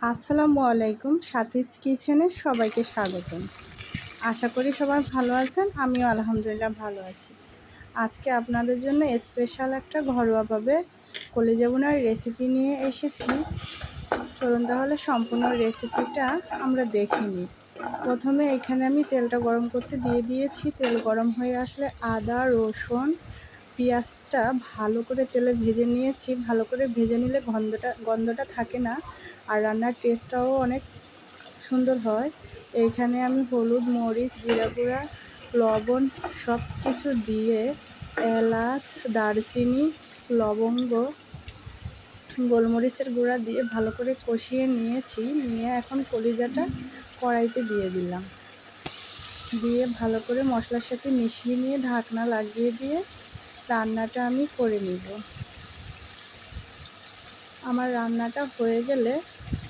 আসসালামু আলাইকুম সাথীস কিচেনে সবাইকে স্বাগতম। আশা করি সবাই ভালো আছেন, আমিও আলহামদুলিল্লাহ ভালো আছি। আজকে আপনাদের জন্য স্পেশাল একটা ঘরোয়াভাবে কলিজাবুনার রেসিপি নিয়ে এসেছি। চলুন তাহলে সম্পূর্ণ রেসিপিটা আমরা দেখে নিই। প্রথমে এখানে আমি তেলটা গরম করতে দিয়ে দিয়েছি। তেল গরম হয়ে আসলে আদা, রসুন, পেঁয়াজটা ভালো করে তেলে ভেজে নিয়েছি। ভালো করে ভেজে নিলে গন্ধটা গন্ধটা থাকে না। আর রান্নার টেস্টটাও অনেক সুন্দর হয়। এইখানে আমি হলুদ, মরিচ, জিরা গুঁড়া, লবণ সব কিছু দিয়ে এলাচ, দারচিনি, লবঙ্গ, গোলমরিচের গুঁড়া দিয়ে ভালো করে কষিয়ে নিয়েছি। নিয়ে এখন কলিজাটা কড়াইতে দিয়ে দিলাম। দিয়ে ভালো করে মশলার সাথে মিশিয়ে নিয়ে ঢাকনা লাগিয়ে দিয়ে রান্নাটা আমি করে নিব। আমার রান্নাটা হয়ে গেলে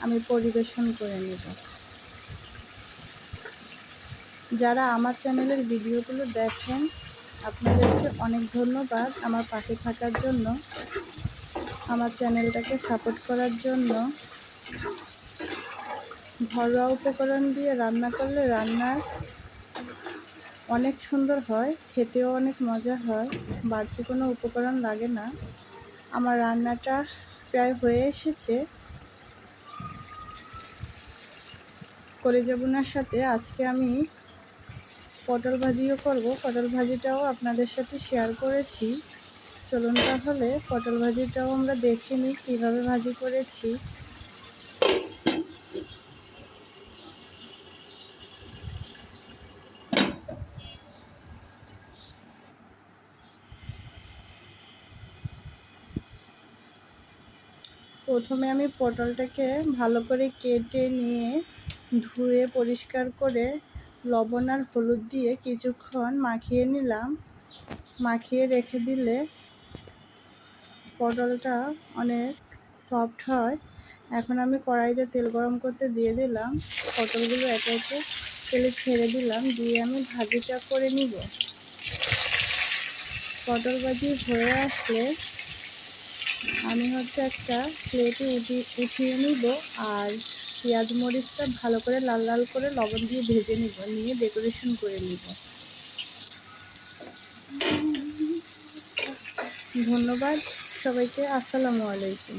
আমি পরিবেশন করে নেব। যারা আমার চ্যানেলের ভিডিওগুলো দেখেন, আপনাদেরকে অনেক ধন্যবাদ আমার পাশে থাকার জন্য, আমার চ্যানেলটাকে সাপোর্ট করার জন্য। ঘরোয়া উপকরণ দিয়ে রান্না করলে রান্নার অনেক সুন্দর হয়, খেতেও অনেক মজা হয়, বাড়তি কোনো উপকরণ লাগে না। আমার রান্নাটা প্রায় হয়ে এসেছে। কলেজা বোনার সাথে, আজকে আমি পটল ভাজিও করব। পটল ভাজিটাও আপনাদের সাথে শেয়ার করেছি। চলুন তাহলে পটল ভাজিটাও আমরা দেখে নিই কীভাবে ভাজি করেছি। প্রথমে আমি পটলটাকে ভালো করে কেটে নিয়ে ধুয়ে পরিষ্কার করে লবণ আর হলুদ দিয়ে কিছুক্ষণ মাখিয়ে নিলাম। মাখিয়ে রেখে দিলে পটলটা অনেক সফট হয়। এখন আমি কড়াইতে তেল গরম করতে দিয়ে দিলাম। পটলগুলো একে একে তেলে ছেড়ে দিলাম, দিয়ে আমি ভাজিটা করে নিব। পটল ভাজি হয়ে আসলে আমি হচ্ছে একটা প্লেটে উঠি উঠিয়ে নিব আর পেঁয়াজ মরিচটা ভালো করে লাল লাল করে লবণ দিয়ে ভেজে নিব, নিয়ে ডেকোরেশন করে নিব। ধন্যবাদ সবাইকে, আসসালামু আলাইকুম।